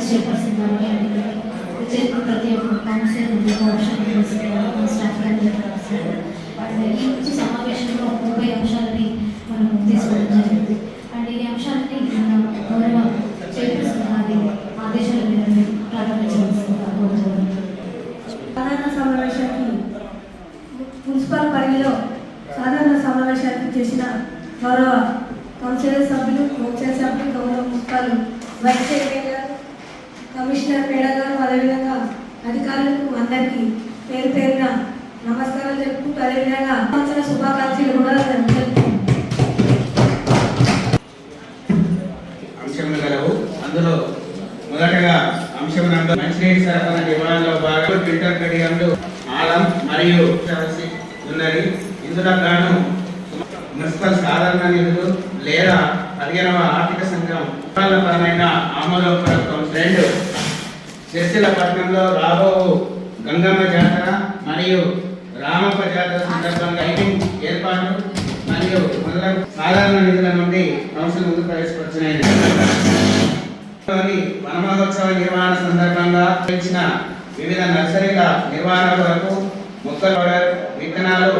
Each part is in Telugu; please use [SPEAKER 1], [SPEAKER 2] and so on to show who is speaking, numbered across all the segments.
[SPEAKER 1] వైస్ చైర్పర్సన్ ప్రతి ఒక్క కౌన్సిలర్ ఉంది స్టాఫ్ ఈ సమావేశంలో ముప్పై అంశాలని మనం తీసుకోవడం జరిగింది అండ్ ఈ అంశాలని మన గౌరవ చైర్పర్సన్ గారి ఆదేశాల మేరకు ప్రారంభించవలసిందిగా
[SPEAKER 2] సాధారణ సమావేశానికి మున్సిపల్ పరిధిలో సాధారణ సమావేశానికి చేసిన గౌరవ కౌన్సిలర్ సభ్యులు ముఖ్య సభ్యులు గౌరవ municipal vice chairman commissioner madam గారు అదేవిధంగా అధికారులకు అందరికీ పేరు పేరున నమస్కారాలు చెప్పుకుంటూ అదేవిధంగా సంవత్సర శుభాకాంక్షలు కూడా
[SPEAKER 3] అంశములు గలవు. అందులో మొదటగా అంశం మంచినీటి సరఫరా నిర్వహణలో భాగంగా ఫిల్టర్ కడియంలు ఆలం మరియు ఉన్నది. ఇందులో గాను మున్సిపల్ సాధారణ నిధులు లేదా పదిహేనవ ఆర్థిక సంఘం పరమైన విశాఖపట్నంలో రాబో గంగమ్మ జాతర మరియు రామప్ప జాతర సందర్భంగా లైటింగ్ ఏర్పాటు మరియు మొదలగు సాధారణ నిధుల నుండి కౌన్సిల్ ముందు ప్రవేశపడుతున్నాయి. వనమహోత్సవ నిర్వహణ సందర్భంగా ఇచ్చిన వివిధ నర్సరీల నిర్వహణ కొరకు మొక్కల విత్తనాలు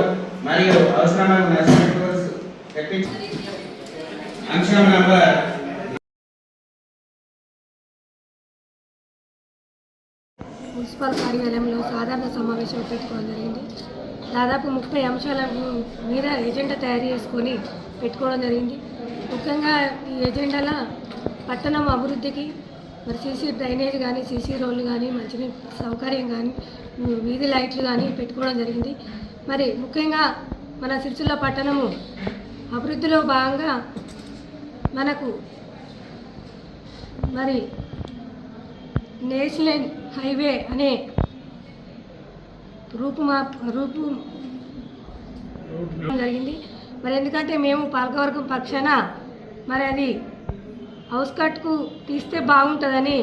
[SPEAKER 3] మరియు అవసరమైన నర్సరీ అంశం నంబర్
[SPEAKER 2] మున్సిపల్ కార్యాలయంలో సాధారణ సమావేశం పెట్టుకోవడం జరిగింది. దాదాపు ముప్పై అంశాల మీద ఎజెండా తయారు చేసుకొని పెట్టుకోవడం జరిగింది. ముఖ్యంగా ఈ ఎజెండాలో పట్టణం అభివృద్ధికి మరి సీసీ డ్రైనేజ్ కానీ సీసీ రోడ్లు కానీ మంచినీటి సౌకర్యం కానీ వీధి లైట్లు కానీ పెట్టుకోవడం జరిగింది. మరి ముఖ్యంగా మన సిరిసిల్ల పట్టణము అభివృద్ధిలో భాగంగా మనకు మరి నేషనల్ హైవే అనే రూపుమా రూపు జరిగింది. మరి ఎందుకంటే మేము పాలకవర్గం పక్షాన మరి అది అవుస్కట్కు తీస్తే బాగుంటుందని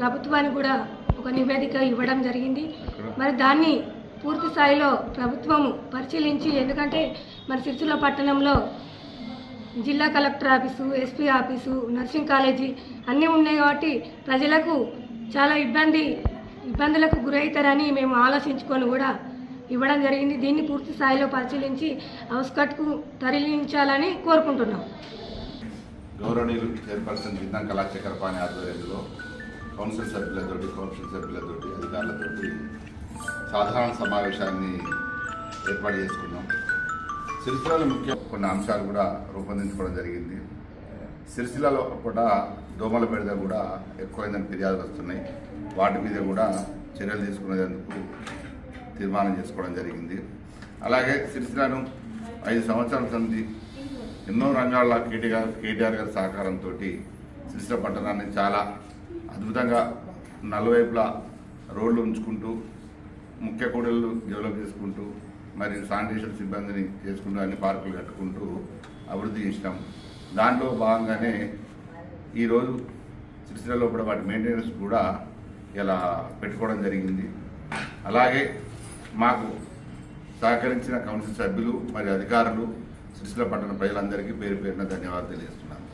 [SPEAKER 2] ప్రభుత్వానికి కూడా ఒక నివేదిక ఇవ్వడం జరిగింది. మరి దాన్ని పూర్తి స్థాయిలో ప్రభుత్వము పరిశీలించి ఎందుకంటే మరి సిరిసిల్ల పట్టణంలో జిల్లా collector office SP office nursing college అన్నీ ఉన్నాయి కాబట్టి ప్రజలకు చాలా ఇబ్బంది ఇబ్బందులకు గురవుతారని మేము ఆలోచించుకొని కూడా ఇవ్వడం జరిగింది. దీన్ని పూర్తి స్థాయిలో పరిశీలించి హౌస్కట్కు తరలించాలని కోరుకుంటున్నాం.
[SPEAKER 4] గౌరవనీయులు చైర్పర్సన్ జిందా కళాశేఖర్ పాని ఆధ్వర్యంలో కౌన్సిల్ సభ్యులతోటి కౌన్సిల్ సభ్యులతోటి అధికారులతోటి సాధారణ సమావేశాన్ని ఏర్పాటు చేసుకున్నాం. సిరిసిల్లలో ముఖ్య కొన్ని అంశాలు కూడా రూపొందించుకోవడం జరిగింది. సిరిసిల్లలో కూడా దోమల బెడద కూడా ఎక్కువైందని ఫిర్యాదులు వస్తున్నాయి. వాటి మీద కూడా చర్యలు తీసుకునేందుకు తీర్మానం చేసుకోవడం జరిగింది. అలాగే సిరిసిల్లను ఐదు సంవత్సరాల సంది ఎన్నో రంగాల్లో కేటీఆర్ కేటీఆర్ గారి సహకారంతో సిరిసిల్ల పట్టణాన్ని చాలా అద్భుతంగా నలువైపులా రోడ్లు ఉంచుకుంటూ ముఖ్య కూడళ్ళు డెవలప్ చేసుకుంటూ మరి శానిటేషన్ సిబ్బందిని చేసుకుంటూ అన్ని పార్కులు కట్టుకుంటూ అభివృద్ధి చేసినాం. దాంట్లో భాగంగానే ఈరోజు సిరిసిల్లలో కూడా వాటి మెయింటెనెన్స్ కూడా ఇలా పెట్టుకోవడం జరిగింది. అలాగే మాకు సహకరించిన కౌన్సిల్ సభ్యులు మరియు అధికారులు సిరిసిల్ల పట్టణ ప్రజలందరికీ పేరు పేరున ధన్యవాదాలు తెలియజేస్తున్నాను.